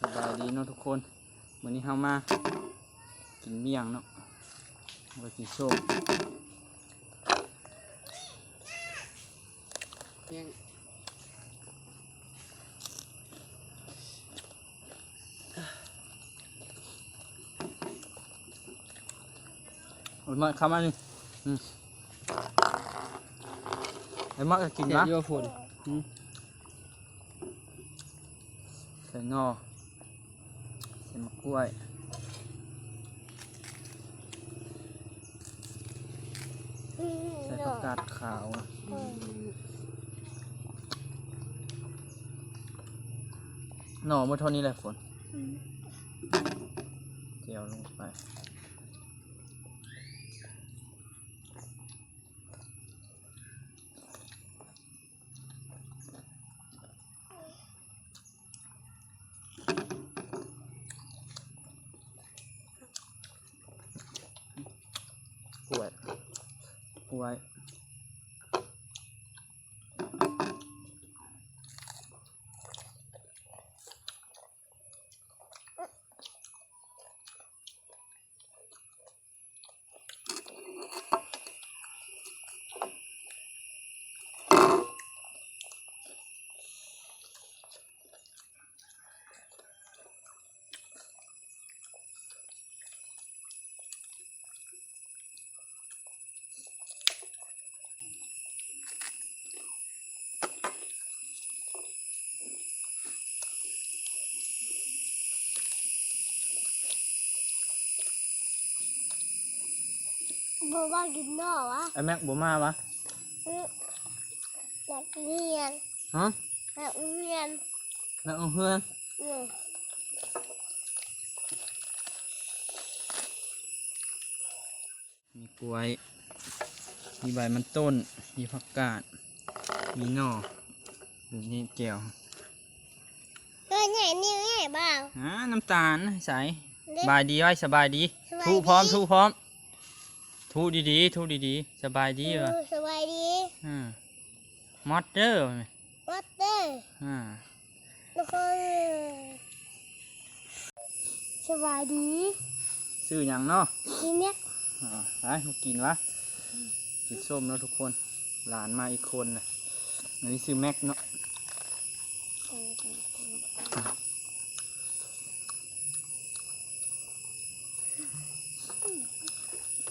สบายดีเนาะทุกคนวันนี้เฮามา กินเมี่ยงเนาะมากินส้มยังโอ้ยมาเข้ามานี่อืมไอ้มาก็กินเสียนะอยู่ว่าฝนใส่นอใส่ มะกล้วยใส่ผักกาดขาวหน่อเมื่อเท่านี้แหละฝนเจียวลงไป กล้วยกล้วย บอกว่ากินนอกวะไอ้แม็กบ่มาวะนักเรียนฮะนักเรียนแม็กเอาเพื่อนอืมมีกล้วย มีใบมันต้น มีผักกาด มีหน่อหรือนี่แก้วเฮ้ยใหญ่นี่ใหญ่เปล่าฮะน้ำตาลใส่เล็กบายดีไว้สบายดีสบายทูพร้อมดีทูพร้อม ทูดีๆทูดีๆสบายดีเอวะอสบายดีอ่ามอดเดอร์วัดเด้อ่าทุกคนสบายดีซื้อหยังเนาะทีเนี้ยอ่าไปมากินวะกินส้มเนาะทุกคน หลานมาอีกคนนะอันนี้ซื้อแม็กเนาะ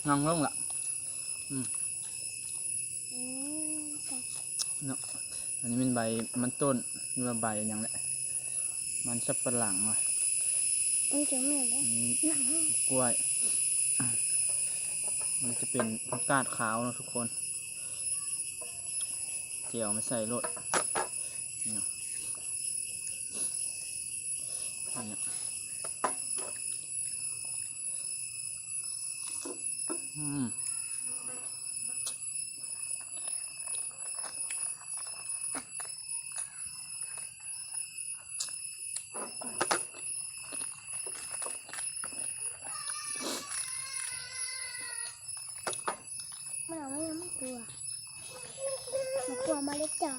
นั่งลงละอืมเนาะอันนี้เป็นใบมันต้นนี่ว่าใบอย่างแหละมันสับปะหลังว่ะมันจะไม่ได้อันนี้กล้วย มันจะเป็นผักกาดขาวเนาะทุกคน เจียวไม่ใส่รสนี่เนาะอันเนี้ย อืมแม่ไม่ยังไม่กลัวไม่กลัวมาเล็กจ๋า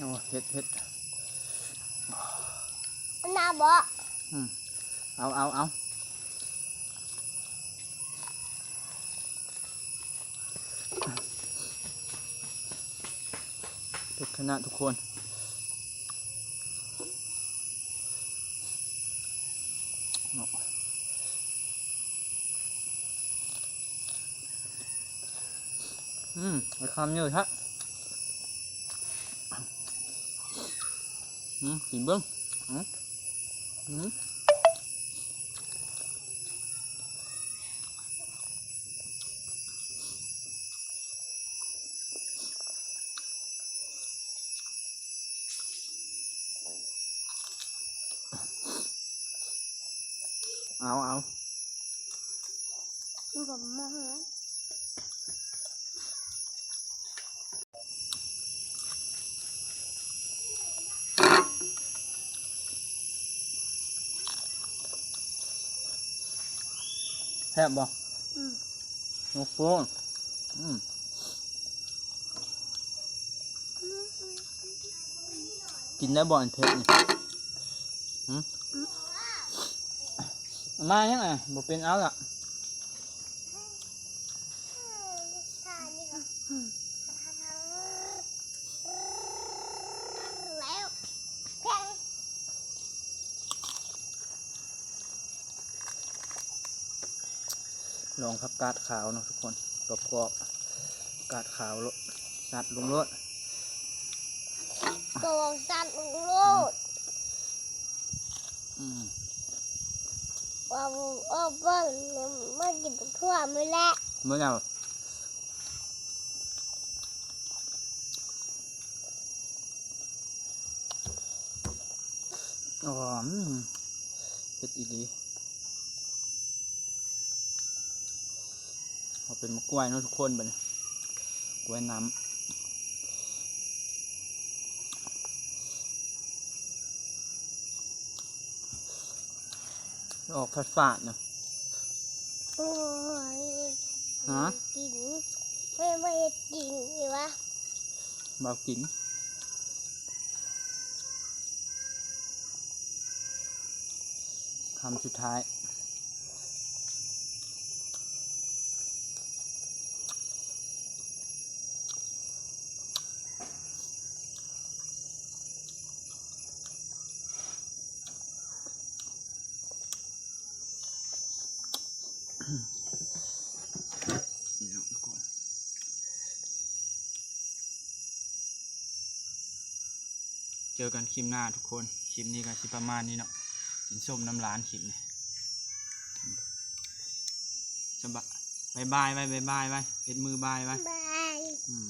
โอ้เฮ็ดเฮ็ดนาบอกเอาเอาเอาทุกคณะทุกคนเอาอืมไปคำเยอะฮะ อืมกินเบิ้งอืมอืม เอาเอา มันบอกมาเหรอ แทบบ่อืมโอ้โหอืมกินได้บ่อนเผ็ดนี่หืมเอามายังไงบ่เป็นเอาละ แล้วแพง ลองพักกาดขาวเนาะทุกคนกรอบกรอบๆกาดขาวโลดสัดลงรถตัวสัตว์โลดอืมว่าว่าเบิ้งมันกินทั่วไม่แล้วเมื่อไหร่อ๋ออืมเผ็ดอีหลี เอาเป็นมะกล้วยเนาะทุกคนบัดนี้กล้วยน้ำออกฝาดๆเนาะโอ้ยฮะกินไม่ไม่กินเลยวะเบากินคำสุดท้าย เนาะทุกคนเจอกันคลิปหน้าทุกคน คลิปนี้ก็สิประมาณนี้เนาะ กินส้มน้ำร้านคลิปนี้จะบะบายบายไว้บายบายไว้เป็นมือบายไว้บายอืม